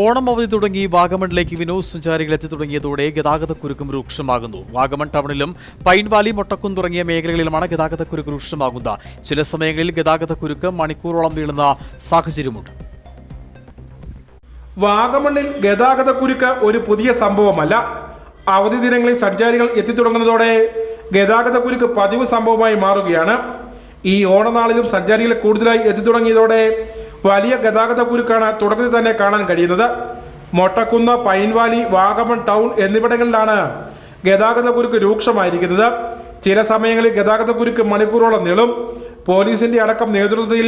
ഓണം അവധി തുടങ്ങി വാഗമണിലേക്ക് വിനോദസഞ്ചാരികൾ എത്തി തുടങ്ങിയതോടെ ഗതാഗതക്കുരുക്കും രൂക്ഷമാകുന്നു. വാഗമൺ ടൗണിലും പൈൻവാലി മൊട്ടക്കും തുടങ്ങിയ മേഖലകളിലുമാണ് ഗതാഗതക്കുരുക്ക് രൂക്ഷമാകുന്നത്. ചില സമയങ്ങളിൽ ഗതാഗതക്കുരുക്ക് മണിക്കൂറോളം വീഴുന്ന സാഹചര്യമുണ്ട്. വാഗമണിൽ ഗതാഗത കുരുക്ക് ഒരു പുതിയ സംഭവമല്ല. അവധി ദിനങ്ങളിൽ സഞ്ചാരികൾ എത്തിത്തുടങ്ങുന്നതോടെ ഗതാഗത കുരുക്ക് പതിവ് സംഭവമായി മാറുകയാണ്. ഈ ഓണനാളിലും സഞ്ചാരികൾ കൂടുതലായി എത്തിത്തുടങ്ങിയതോടെ വലിയ ഗതാഗത കുരുക്കാണ് തുടക്കത്തിൽ തന്നെ കാണാൻ കഴിയുന്നത്. മൊട്ടക്കുന്ന് പൈൻവാലി വാഗമൺ ടൗൺ എന്നിവിടങ്ങളിലാണ് ഗതാഗത കുരുക്ക് രൂക്ഷമായിരിക്കുന്നത്. ചില സമയങ്ങളിൽ ഗതാഗത കുരുക്ക് മണിക്കൂറോളം നീളും. പോലീസിന്റെ അടക്കം നേതൃത്വത്തിൽ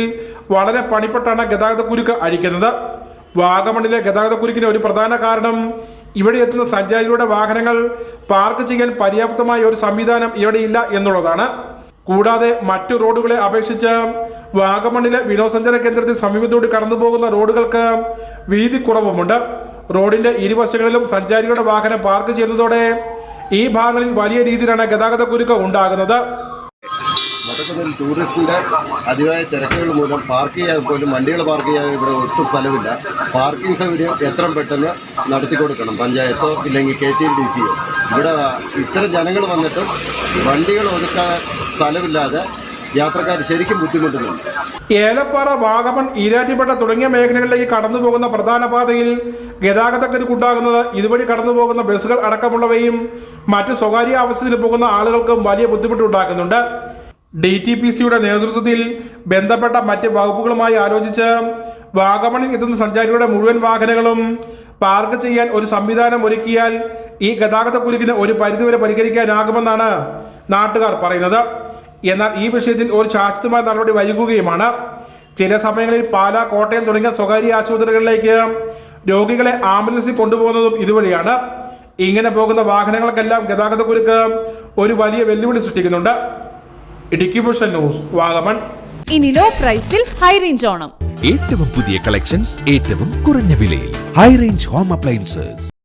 വളരെ പണിപ്പെട്ടാണ് ഗതാഗത കുരുക്ക് അഴിക്കുന്നത്. വാഗമണിലെ ഗതാഗത കുരുക്കിന് ഒരു പ്രധാന കാരണം ഇവിടെ എത്തുന്ന സഞ്ചാരികളുടെ വാഹനങ്ങൾ പാർക്ക് ചെയ്യാൻ പര്യാപ്തമായ ഒരു സംവിധാനം ഇവിടെ ഇല്ല എന്നുള്ളതാണ്. കൂടാതെ മറ്റു റോഡുകളെ അപേക്ഷിച്ച് വാഗമണിലെ വിനോദസഞ്ചാര സമീപത്തോട് കടന്നു പോകുന്ന റോഡുകൾക്ക് വീതി കുറവുമുണ്ട്. റോഡിന്റെ ഇരുവശങ്ങളിലും സഞ്ചാരികളുടെ വാഹനം പാർക്ക് ചെയ്യുന്നതോടെ ഈ ഭാഗങ്ങളിൽ വലിയ രീതിയിലാണ് ഗതാഗത കുരുക്ക് ഉണ്ടാകുന്നത്. ടൂറിസ്റ്റിന്റെ അതിയായ തിരക്കുകൾ മൂലം പാർക്ക് ചെയ്യാൻ പോലും വണ്ടികൾ പാർക്ക് ചെയ്യാൻ ഇവിടെ ഒട്ടും സ്ഥലമില്ല. പാർക്കിംഗ് സൗകര്യം എത്ര പെട്ടെന്ന് നടത്തി കൊടുക്കണം. പഞ്ചായത്തോ ഇല്ലെങ്കിൽ കെ ടി ഡി സിയോ. ഇവിടെ ഇത്തരം ജനങ്ങൾ വന്നിട്ടും വണ്ടികൾ ഒതുക്കാൻ സ്ഥലമില്ലാതെ യാത്രക്കാർ ശരിക്കും ബുദ്ധിമുട്ടുന്നുണ്ട്. ഏലപ്പാറ വാഗമൺ ഈരാറ്റിപ്പേട്ട തുടങ്ങിയ മേഖലകളിലേക്ക് കടന്നു പോകുന്ന പ്രധാന പാതയിൽ ഗതാഗതക്കുരുക്കുണ്ടാകുന്നത് ഇതുവഴി കടന്നു പോകുന്ന ബസ്സുകൾ അടക്കമുള്ളവയും മറ്റ് സ്വകാര്യ ആവശ്യത്തിന് പോകുന്ന ആളുകൾക്കും വലിയ ബുദ്ധിമുട്ടുണ്ടാക്കുന്നുണ്ട് ഡി ടി പി സിയുടെ നേതൃത്വത്തിൽ ബന്ധപ്പെട്ട മറ്റ് വകുപ്പുകളുമായി ആലോചിച്ച് വാഗമണിൽ എത്തുന്ന സഞ്ചാരികളുടെ മുഴുവൻ വാഹനങ്ങളും പാർക്ക് ചെയ്യാൻ ഒരു സംവിധാനം ഒരുക്കിയാൽ ഈ ഗതാഗത കുരുക്കിന് ഒരു പരിധിവരെ പരിഹരിക്കാനാകുമെന്നാണ് നാട്ടുകാർ പറയുന്നത്. എന്നാൽ ഈ വിഷയത്തിൽ ഒരു ശാശ്വതമായ നടപടി വൈകുകയുമാണ്. ചില സമയങ്ങളിൽ പാലാ കോട്ടയം തുടങ്ങിയ സ്വകാര്യ ആശുപത്രികളിലേക്ക് രോഗികളെ ആംബുലൻസിൽ കൊണ്ടുപോകുന്നതും ഇതുവഴിയാണ്. ഇങ്ങനെ പോകുന്ന വാഹനങ്ങൾക്കെല്ലാം ഗതാഗതക്കുരുക്ക് ഒരു വലിയ വെല്ലുവിളി സൃഷ്ടിക്കുന്നുണ്ട്. ഇടുക്കി ഭൂഷൺ ന്യൂസ് വാഗമൺ. ഇനി ലോ പ്രൈസിൽ ഹൈ റേഞ്ച് ഓണം. ഏറ്റവും പുതിയ കളക്ഷൻസ് ഏറ്റവും കുറഞ്ഞ വിലയിൽ. High range home appliances.